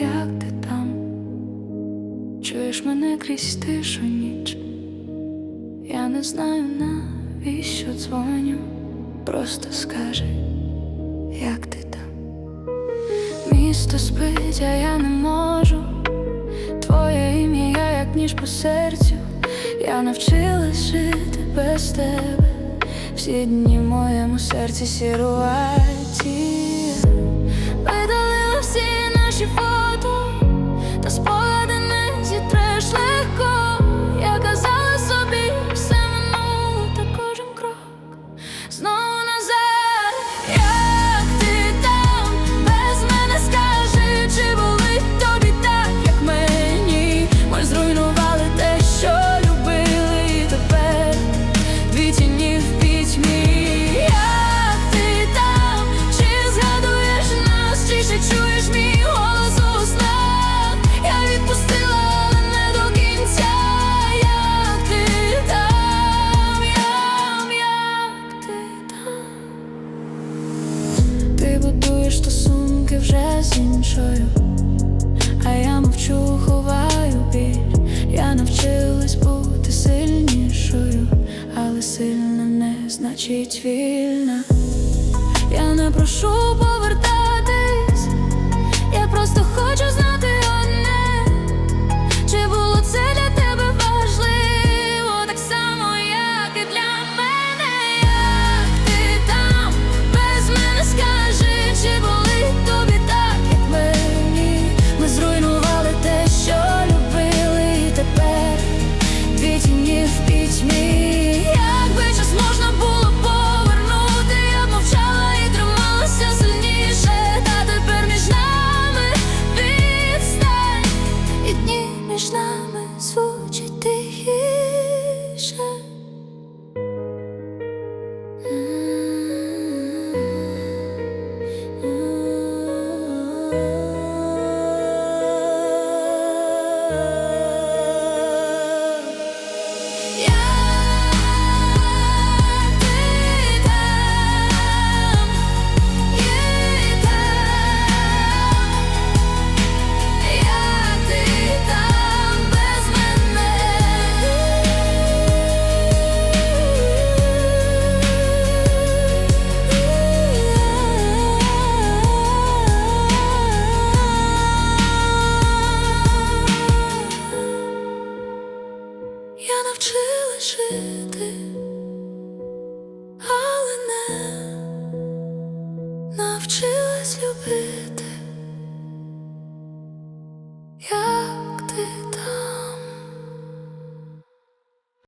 як ти там, чуєш мене крізь тишу ніч, я не знаю, навіщо дзвоню, просто скажи, як ти там, місто спить, а я не можу, твоє ім'я, як ніж по серцю, я навчилась жити без тебе, всі дні в моєму серці сіруваті. з іншою, а я мовчу, ховаю біль. Я навчилась бути сильнішою, але сильна не значить вільна. Я не прошу. love. жити, але не навчилась любити.